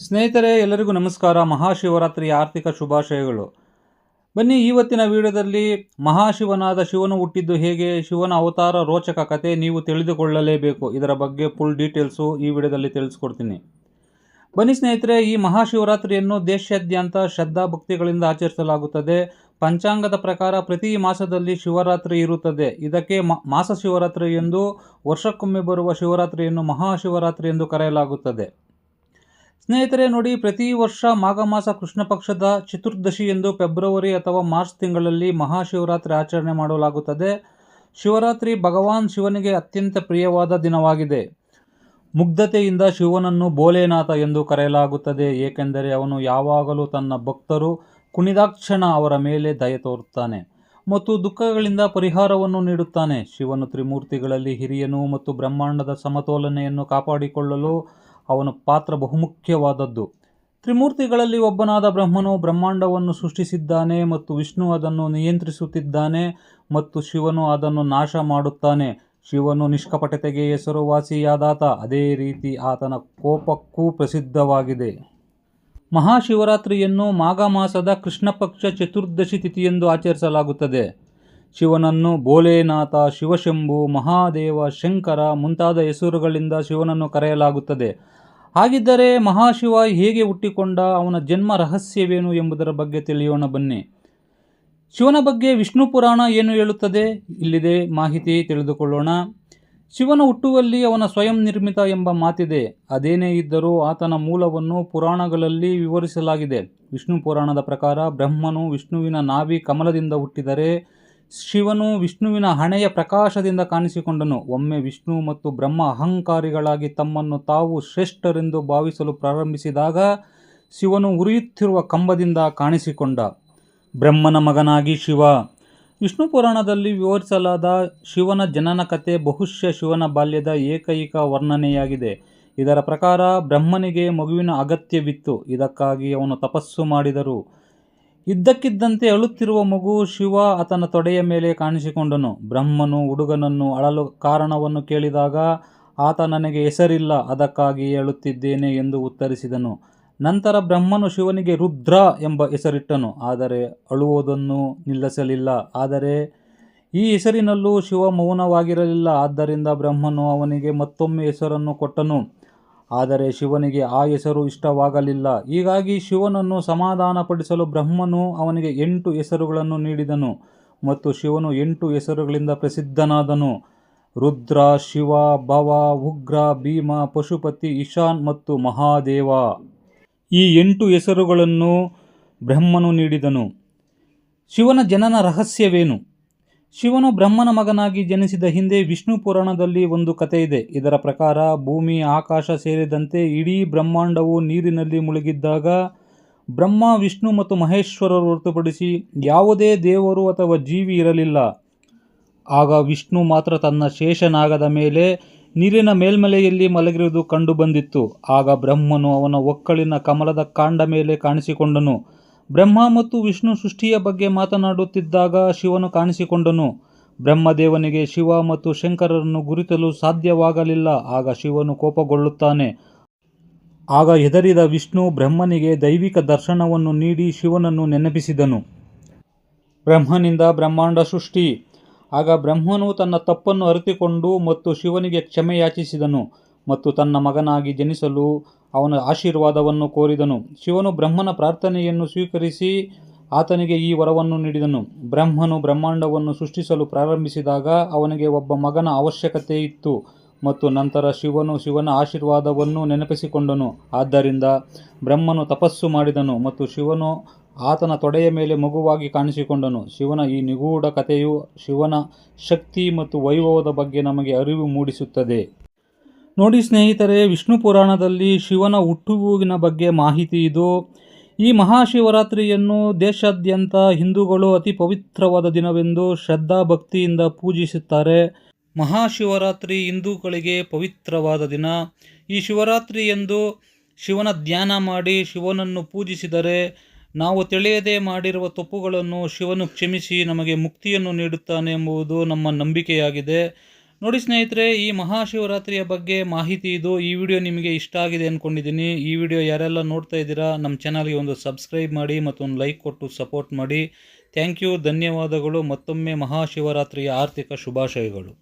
ಸ್ನೇಹಿತರೆ, ಎಲ್ಲರಿಗೂ ನಮಸ್ಕಾರ. ಮಹಾಶಿವರಾತ್ರಿಯ ಆರ್ಥಿಕ ಶುಭಾಶಯಗಳು. ಬನ್ನಿ ಇವತ್ತಿನ ವಿಡಿಯೋದಲ್ಲಿ ಮಹಾಶಿವನಾದ ಶಿವನು ಹುಟ್ಟಿದ್ದು ಹೇಗೆ, ಶಿವನ ಅವತಾರ ರೋಚಕ ಕತೆ ನೀವು ತಿಳಿದುಕೊಳ್ಳಲೇಬೇಕು. ಇದರ ಬಗ್ಗೆ ಫುಲ್ ಡೀಟೇಲ್ಸು ಈ ವಿಡಿಯೋದಲ್ಲಿ ತಿಳಿಸ್ಕೊಡ್ತೀನಿ. ಬನ್ನಿ ಸ್ನೇಹಿತರೆ, ಈ ಮಹಾಶಿವರಾತ್ರಿಯನ್ನು ದೇಶಾದ್ಯಂತ ಶ್ರದ್ಧಾ ಭಕ್ತಿಗಳಿಂದ ಆಚರಿಸಲಾಗುತ್ತದೆ. ಪಂಚಾಂಗದ ಪ್ರಕಾರ ಪ್ರತಿ ಮಾಸದಲ್ಲಿ ಶಿವರಾತ್ರಿ ಇರುತ್ತದೆ. ಇದಕ್ಕೆ ಮಾಸ ಶಿವರಾತ್ರಿ ಎಂದು, ವರ್ಷಕ್ಕೊಮ್ಮೆ ಬರುವ ಶಿವರಾತ್ರಿಯನ್ನು ಮಹಾಶಿವರಾತ್ರಿ ಎಂದು ಕರೆಯಲಾಗುತ್ತದೆ. ಸ್ನೇಹಿತರೆ, ನೋಡಿ, ಪ್ರತಿ ವರ್ಷ ಮಾಘ ಮಾಸ ಕೃಷ್ಣ ಪಕ್ಷದ ಚತುರ್ದಶಿ ಎಂದು ಫೆಬ್ರವರಿ ಅಥವಾ ಮಾರ್ಚ್ ತಿಂಗಳಲ್ಲಿ ಮಹಾಶಿವರಾತ್ರಿ ಆಚರಣೆ ಮಾಡಲಾಗುತ್ತದೆ. ಶಿವರಾತ್ರಿ ಭಗವಾನ್ ಶಿವನಿಗೆ ಅತ್ಯಂತ ಪ್ರಿಯವಾದ ದಿನವಾಗಿದೆ. ಮುಗ್ಧತೆಯಿಂದ ಶಿವನನ್ನು ಭೋಲೆನಾಥ ಎಂದು ಕರೆಯಲಾಗುತ್ತದೆ. ಏಕೆಂದರೆ, ಅವನು ಯಾವಾಗಲೂ ತನ್ನ ಭಕ್ತರು ಕುಣಿದಾಕ್ಷಣ ಅವರ ಮೇಲೆ ದಯೆ ತೋರುತ್ತಾನೆ ಮತ್ತು ದುಃಖಗಳಿಂದ ಪರಿಹಾರವನ್ನು ನೀಡುತ್ತಾನೆ. ಶಿವನು ತ್ರಿಮೂರ್ತಿಗಳಲ್ಲಿ ಹಿರಿಯನು ಮತ್ತು ಬ್ರಹ್ಮಾಂಡದ ಸಮತೋಲನೆಯನ್ನು ಕಾಪಾಡಿಕೊಳ್ಳಲು ಅವನ ಪಾತ್ರ ಬಹುಮುಖ್ಯವಾದದ್ದು. ತ್ರಿಮೂರ್ತಿಗಳಲ್ಲಿ ಒಬ್ಬನಾದ ಬ್ರಹ್ಮನು ಬ್ರಹ್ಮಾಂಡವನ್ನು ಸೃಷ್ಟಿಸಿದ್ದಾನೆ ಮತ್ತು ವಿಷ್ಣು ಅದನ್ನು ನಿಯಂತ್ರಿಸುತ್ತಿದ್ದಾನೆ ಮತ್ತು ಶಿವನು ಅದನ್ನು ನಾಶ ಮಾಡುತ್ತಾನೆ. ಶಿವನು ನಿಷ್ಕಪಟತೆಗೆ ಹೆಸರುವಾಸಿಯಾದಾತ. ಅದೇ ರೀತಿ ಆತನ ಕೋಪಕ್ಕೂ ಪ್ರಸಿದ್ಧವಾಗಿದೆ. ಮಹಾಶಿವರಾತ್ರಿಯನ್ನು ಮಾಘ ಮಾಸದ ಕೃಷ್ಣ ಪಕ್ಷ ಚತುರ್ದಶಿ ತಿಥಿಯೆಂದು ಆಚರಿಸಲಾಗುತ್ತದೆ. ಶಿವನನ್ನು ಭೋಲೆನಾಥ, ಶಿವಶಂಭು, ಮಹಾದೇವ, ಶಂಕರ ಮುಂತಾದ ಹೆಸರುಗಳಿಂದ ಶಿವನನ್ನು ಕರೆಯಲಾಗುತ್ತದೆ. ಹಾಗಿದ್ದರೆ ಮಹಾಶಿವ ಹೇಗೆ ಹುಟ್ಟಿಕೊಂಡ, ಅವನ ಜನ್ಮ ರಹಸ್ಯವೇನು ಎಂಬುದರ ಬಗ್ಗೆ ತಿಳಿಯೋಣ ಬನ್ನಿ. ಶಿವನ ಬಗ್ಗೆ ವಿಷ್ಣು ಪುರಾಣ ಏನು ಹೇಳುತ್ತದೆ? ಇಲ್ಲಿದೆ ಮಾಹಿತಿ ತಿಳಿದುಕೊಳ್ಳೋಣ. ಶಿವನ ಹುಟ್ಟುವಲ್ಲಿ ಅವನ ಸ್ವಯಂ ನಿರ್ಮಿತ ಎಂಬ ಮಾತಿದೆ. ಅದೇನೇ ಇದ್ದರೂ ಆತನ ಮೂಲವನ್ನು ಪುರಾಣಗಳಲ್ಲಿ ವಿವರಿಸಲಾಗಿದೆ. ವಿಷ್ಣು ಪುರಾಣದ ಪ್ರಕಾರ ಬ್ರಹ್ಮನು ವಿಷ್ಣುವಿನ ನಾಭಿ ಕಮಲದಿಂದ ಹುಟ್ಟಿದರೆ ಶಿವನು ವಿಷ್ಣುವಿನ ಹಣೆಯ ಪ್ರಕಾಶದಿಂದ ಕಾಣಿಸಿಕೊಂಡನು. ಒಮ್ಮೆ ವಿಷ್ಣು ಮತ್ತು ಬ್ರಹ್ಮ ಅಹಂಕಾರಿಗಳಾಗಿ ತಮ್ಮನ್ನು ತಾವು ಶ್ರೇಷ್ಠರೆಂದು ಭಾವಿಸಲು ಪ್ರಾರಂಭಿಸಿದಾಗ ಶಿವನು ಉರಿಯುತ್ತಿರುವ ಕಂಬದಿಂದ ಕಾಣಿಸಿಕೊಂಡ. ಬ್ರಹ್ಮನ ಮಗನಾಗಿ ಶಿವ. ವಿಷ್ಣು ಪುರಾಣದಲ್ಲಿ ವಿವರಿಸಲಾದ ಶಿವನ ಜನನ ಕಥೆ ಬಹುಶಃ ಶಿವನ ಬಾಲ್ಯದ ಏಕೈಕ ವರ್ಣನೆಯಾಗಿದೆ. ಇದರ ಪ್ರಕಾರ ಬ್ರಹ್ಮನಿಗೆ ಮಗುವಿನ ಅಗತ್ಯವಿತ್ತು. ಇದಕ್ಕಾಗಿ ಅವನು ತಪಸ್ಸು ಮಾಡಿದರು. ಇದ್ದಕ್ಕಿದ್ದಂತೆ ಅಳುತ್ತಿರುವ ಮಗು ಶಿವ ಆತನ ತೊಡೆಯ ಮೇಲೆ ಕಾಣಿಸಿಕೊಂಡನು. ಬ್ರಹ್ಮನು ಹುಡುಗನನ್ನು ಅಳಲು ಕಾರಣವನ್ನು ಕೇಳಿದಾಗ, ಆತ ನನಗೆ ಹೆಸರಿಲ್ಲ ಅದಕ್ಕಾಗಿ ಅಳುತ್ತಿದ್ದೇನೆ ಎಂದು ಉತ್ತರಿಸಿದನು. ನಂತರ ಬ್ರಹ್ಮನು ಶಿವನಿಗೆ ರುದ್ರ ಎಂಬ ಹೆಸರಿಟ್ಟನು. ಆದರೆ ಅಳುವುದನ್ನು ನಿಲ್ಲಿಸಲಿಲ್ಲ. ಆದರೆ ಈ ಹೆಸರಿನಲ್ಲೂ ಶಿವ ಮೌನವಾಗಿರಲಿಲ್ಲ. ಆದ್ದರಿಂದ ಬ್ರಹ್ಮನು ಅವನಿಗೆ ಮತ್ತೊಮ್ಮೆ ಹೆಸರನ್ನು ಕೊಟ್ಟನು. ಆದರೆ ಶಿವನಿಗೆ ಆ ಹೆಸರು ಇಷ್ಟವಾಗಲಿಲ್ಲ. ಹೀಗಾಗಿ ಶಿವನನ್ನು ಸಮಾಧಾನಪಡಿಸಲು ಬ್ರಹ್ಮನು ಅವನಿಗೆ ಎಂಟು ಹೆಸರುಗಳನ್ನು ನೀಡಿದನು ಮತ್ತು ಶಿವನು ಎಂಟು ಹೆಸರುಗಳಿಂದ ಪ್ರಸಿದ್ಧನಾದನು. ರುದ್ರ, ಶಿವ, ಭವ, ಉಗ್ರ, ಭೀಮ, ಪಶುಪತಿ ಇಶಾನ್ ಮತ್ತು ಮಹಾದೇವ. ಈ ಎಂಟು ಹೆಸರುಗಳನ್ನು ಬ್ರಹ್ಮನು ನೀಡಿದನು. ಶಿವನ ಜನನ ರಹಸ್ಯವೇನು? ಶಿವನು ಬ್ರಹ್ಮನ ಮಗನಾಗಿ ಜನಿಸಿದ ಹಿಂದೆ ವಿಷ್ಣು ಪುರಾಣದಲ್ಲಿ ಒಂದು ಕಥೆ ಇದೆ. ಇದರ ಪ್ರಕಾರ ಭೂಮಿ, ಆಕಾಶ ಸೇರಿದಂತೆ ಇಡೀ ಬ್ರಹ್ಮಾಂಡವು ನೀರಿನಲ್ಲಿ ಮುಳುಗಿದ್ದಾಗ ಬ್ರಹ್ಮ, ವಿಷ್ಣು ಮತ್ತು ಮಹೇಶ್ವರರು ಹೊರತುಪಡಿಸಿ ಯಾವುದೇ ದೇವರು ಅಥವಾ ಜೀವಿ ಇರಲಿಲ್ಲ. ಆಗ ವಿಷ್ಣು ಮಾತ್ರ ತನ್ನ ಶೇಷನಾಗದ ಮೇಲೆ ನೀರಿನ ಮೇಲ್ಮಲೆಯಲ್ಲಿ ಮಲಗಿರುವುದು ಕಂಡುಬಂದಿತ್ತು ಆಗ ಬ್ರಹ್ಮನು ಅವನ ಒಕ್ಕಳಿನ ಕಮಲದ ಕಾಂಡ ಮೇಲೆ ಕಾಣಿಸಿಕೊಂಡನು. ಬ್ರಹ್ಮ ಮತ್ತು ವಿಷ್ಣು ಸೃಷ್ಟಿಯ ಬಗ್ಗೆ ಮಾತನಾಡುತ್ತಿದ್ದಾಗ ಶಿವನು ಕಾಣಿಸಿಕೊಂಡನು. ಬ್ರಹ್ಮದೇವನಿಗೆ ಶಿವ ಮತ್ತು ಶಂಕರರನ್ನು ಗುರುತಲು ಸಾಧ್ಯವಾಗಲಿಲ್ಲ. ಆಗ ಶಿವನು ಕೋಪಗೊಳ್ಳುತ್ತಾನೆ. ಆಗ ಹೆದರಿದ ವಿಷ್ಣು ಬ್ರಹ್ಮನಿಗೆ ದೈವಿಕ ದರ್ಶನವನ್ನು ನೀಡಿ ಶಿವನನ್ನು ನೆನಪಿಸಿದನು. ಬ್ರಹ್ಮನಿಂದ ಬ್ರಹ್ಮಾಂಡ ಸೃಷ್ಟಿ. ಆಗ ಬ್ರಹ್ಮನು ತನ್ನ ತಪ್ಪನ್ನು ಅರಿತುಕೊಂಡು ಮತ್ತು ಶಿವನಿಗೆ ಕ್ಷಮೆಯಾಚಿಸಿದನು ಮತ್ತು ತನ್ನ ಮಗನಾಗಿ ಜನಿಸಲು ಅವನ ಆಶೀರ್ವಾದವನ್ನು ಕೋರಿದನು. ಶಿವನು ಬ್ರಹ್ಮನ ಪ್ರಾರ್ಥನೆಯನ್ನು ಸ್ವೀಕರಿಸಿ ಆತನಿಗೆ ಈ ವರವನ್ನು ನೀಡಿದನು. ಬ್ರಹ್ಮನು ಬ್ರಹ್ಮಾಂಡವನ್ನು ಸೃಷ್ಟಿಸಲು ಪ್ರಾರಂಭಿಸಿದಾಗ ಅವನಿಗೆ ಒಬ್ಬ ಮಗನ ಅವಶ್ಯಕತೆ ಇತ್ತು ಮತ್ತು ನಂತರ ಶಿವನು ಶಿವನ ಆಶೀರ್ವಾದವನ್ನು ನೆನಪಿಸಿಕೊಂಡನು. ಆದ್ದರಿಂದ ಬ್ರಹ್ಮನು ತಪಸ್ಸು ಮಾಡಿದನು ಮತ್ತು ಶಿವನು ಆತನ ತೊಡೆಯ ಮೇಲೆ ಮಗುವಾಗಿ ಕಾಣಿಸಿಕೊಂಡನು. ಶಿವನ ಈ ನಿಗೂಢ ಕಥೆಯು ಶಿವನ ಶಕ್ತಿ ಮತ್ತು ವೈಭವದ ಬಗ್ಗೆ ನಮಗೆ ಅರಿವು ಮೂಡಿಸುತ್ತದೆ. ನೋಡಿ ಸ್ನೇಹಿತರೆ, ವಿಷ್ಣು ಪುರಾಣದಲ್ಲಿ ಶಿವನ ಹುಟ್ಟುವಿನ ಬಗ್ಗೆ ಮಾಹಿತಿ ಇದು. ಈ ಮಹಾಶಿವರಾತ್ರಿಯನ್ನು ದೇಶಾದ್ಯಂತ ಹಿಂದೂಗಳು ಅತಿ ಪವಿತ್ರವಾದ ದಿನವೆಂದು ಶ್ರದ್ಧಾ ಭಕ್ತಿಯಿಂದ ಪೂಜಿಸುತ್ತಾರೆ. ಮಹಾಶಿವರಾತ್ರಿ ಹಿಂದೂಗಳಿಗೆ ಪವಿತ್ರವಾದ ದಿನ. ಈ ಶಿವರಾತ್ರಿಯಂದು ಶಿವನ ಧ್ಯಾನ ಮಾಡಿ ಶಿವನನ್ನು ಪೂಜಿಸಿದರೆ ನಾವು ತಿಳಿಯದೆ ಮಾಡಿರುವ ತಪ್ಪುಗಳನ್ನು ಶಿವನು ಕ್ಷಮಿಸಿ ನಮಗೆ ಮುಕ್ತಿಯನ್ನು ನೀಡುತ್ತಾನೆ ಎಂಬುದು ನಮ್ಮ ನಂಬಿಕೆಯಾಗಿದೆ. ನೋಡಿ ಸ್ನೇಹಿತರೆ, ಈ ಮಹಾಶಿವರಾತ್ರಿಯ ಬಗ್ಗೆ ಮಾಹಿತಿ ಇದು. ಈ ವಿಡಿಯೋ ನಿಮಗೆ ಇಷ್ಟ ಆಗಿದೆ ಅಂದ್ಕೊಂಡಿದ್ದೀನಿ ಈ ವಿಡಿಯೋ ಯಾರೆಲ್ಲ ನೋಡ್ತಾ ಇದ್ದೀರಾ, ನಮ್ಮ ಚಾನಲ್ಗೆ ಒಂದು ಸಬ್ಸ್ಕ್ರೈಬ್ ಮಾಡಿ ಮತ್ತು ಒಂದು ಲೈಕ್ ಕೊಟ್ಟು ಸಪೋರ್ಟ್ ಮಾಡಿ. ಥ್ಯಾಂಕ್ ಯು, ಧನ್ಯವಾದಗಳು. ಮತ್ತೊಮ್ಮೆ ಮಹಾಶಿವರಾತ್ರಿಯ ಆರ್ಥಿಕ ಶುಭಾಶಯಗಳು.